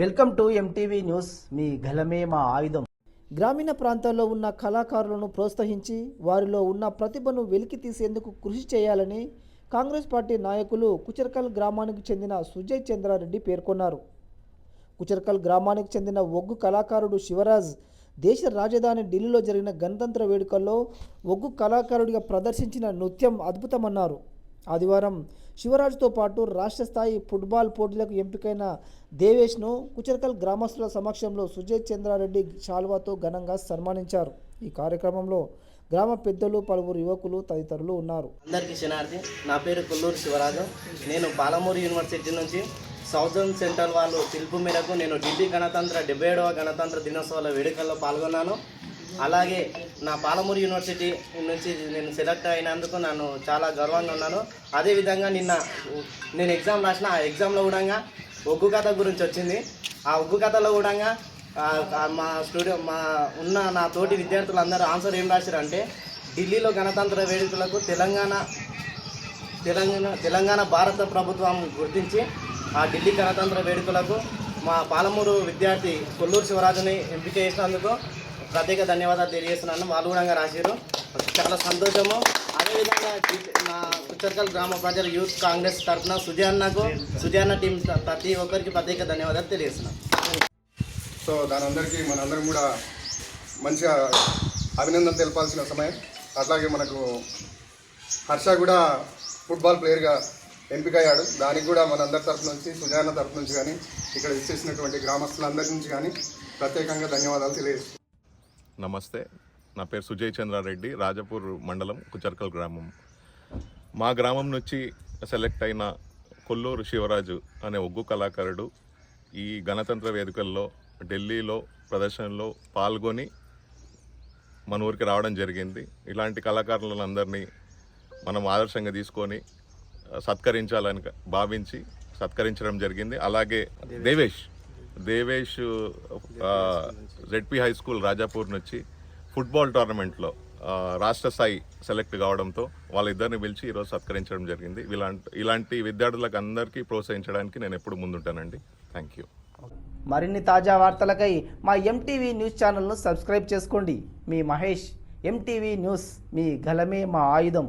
Welcome to MTV news. మీ గలమే మా ఆయుధం. గ్రామీణ ప్రాంతాల్లో ఉన్న కళాకారులను ప్రోత్సహించి వారిలో ఉన్న ప్రతిభను వెలికి తీసేందుకు కృషి చేయాలని కాంగ్రెస్ పార్టీ నాయకులు కుచర్కల్ గ్రామానికి చెందిన సుజయ్ చంద్రారెడ్డి పేర్కొన్నారు. కుచర్కల్ గ్రామానికి చెందిన ఒగ్గు కళాకారుడు శివరాజ్ దేశ రాజధాని ఢిల్లీలో జరిగిన గణతంత్ర వేడుకల్లో ఒగ్గు కళాకారుడిగా ప్రదర్శించిన నృత్యం అద్భుతమన్నారు. ఆదివారం శివరాజుతో పాటు రాష్ట్ర స్థాయి ఫుట్బాల్ పోటీలకు ఎంపికైన దేవేష్ను కుచర్కల్ గ్రామస్తుల సమక్షంలో సుజయ్ చంద్రారెడ్డి షాల్వాతో ఘనంగా సన్మానించారు. ఈ కార్యక్రమంలో గ్రామ పెద్దలు పలువురు యువకులు తదితరులు ఉన్నారు. అందరికీ శనార్థి నా పేరు కొల్లూరు శివరాజు. నేను పాలమూరు యూనివర్సిటీ నుంచి సౌజన్ సెంటర్ వాళ్ళు పిలుపు మేరకు నేను ఢిల్లీ గణతంత్ర డెబ్బై ఏడవ గణతంత్ర దినోత్సవాల వేడుకల్లో పాల్గొన్నాను. అలాగే నా పాలమూరు యూనివర్సిటీ నుంచి నేను సెలెక్ట్ అయినందుకు నన్ను చాలా గర్వంగా ఉన్నాను. అదేవిధంగా నిన్న నేను ఎగ్జామ్ రాసిన ఆ ఎగ్జామ్లో కూడా ఒగ్గు కథ గురించి వచ్చింది. ఆ ఒగ్గు కథలో కూడా మా స్టూడియో మా ఉన్న నా తోటి విద్యార్థులు అందరూ ఆన్సర్ ఏం రాశారంటే ఢిల్లీలో గణతంత్ర వేడుకలకు తెలంగాణ తెలంగాణ తెలంగాణ భారత ప్రభుత్వం గుర్తించి ఆ ఢిల్లీ గణతంత్ర వేడుకలకు మా పాలమూరు విద్యార్థి కొల్లూరు శివరాజుని ఎంపిక చేసినందుకు ప్రత్యేక ధన్యవాదాలు తెలియజేస్తున్నాను. వాళ్ళు కూడా రాశారు చాలా సంతోషము. అదేవిధంగా నా మా కుచ్చర్కల్ గ్రామ ప్రజల యూత్ కాంగ్రెస్ తరఫున సుజాన్నకు సుజాన్న టీం ప్రతి ఒక్కరికి ప్రత్యేక ధన్యవాదాలు తెలియజేస్తున్నాను. సో దానందరికీ మనందరం కూడా మంచిగా అభినందన తెలపాల్సిన సమయం. అట్లాగే మనకు హర్ష కూడా ఫుట్బాల్ ప్లేయర్గా ఎంపికయ్యాడు. దానికి కూడా మనందరి తరఫు నుంచి సుజాన తరఫు నుంచి కానీ ఇక్కడ విచ్చేసినటువంటి గ్రామస్తులందరి నుంచి కానీ ప్రత్యేకంగా ధన్యవాదాలు తెలియజేస్తున్నాను. నమస్తే. నా పేరు సుజయ్ చంద్రారెడ్డి రాజపూర్ మండలం కుచర్కల్ గ్రామం. మా గ్రామం నుంచి సెలెక్ట్ అయిన కొల్లూరు శివరాజు అనే ఒగ్గు కళాకారుడు ఈ గణతంత్ర వేదికల్లో ఢిల్లీలో ప్రదర్శనలో పాల్గొని మన ఊరికి రావడం జరిగింది. ఇలాంటి కళాకారులందరినీ మనం ఆదర్శంగా తీసుకొని సత్కరించాలని భావించి సత్కరించడం జరిగింది. అలాగే Devesh Devesh ZP high school Rajapur నుంచి ఫుట్బాల్ టోర్నమెంట్లో రాష్ట్ర స్థాయి సెలెక్ట్ కావడంతో వాళ్ళిద్దరిని పిలిచి ఈరోజు సత్కరించడం జరిగింది. ఇలాంటి ఇలాంటి విద్యార్థులకు అందరికీ ప్రోత్సహించడానికి నేను ఎప్పుడు ముందుంటానండి. థ్యాంక్ యూ మరిన్ని తాజా వార్తలకై మా ఎంటీవీ న్యూస్ ఛానల్ను సబ్స్క్రైబ్ చేసుకోండి. మీ మహేష్ ఎంటీవీ న్యూస్ మీ గలమే మా ఆయుధం.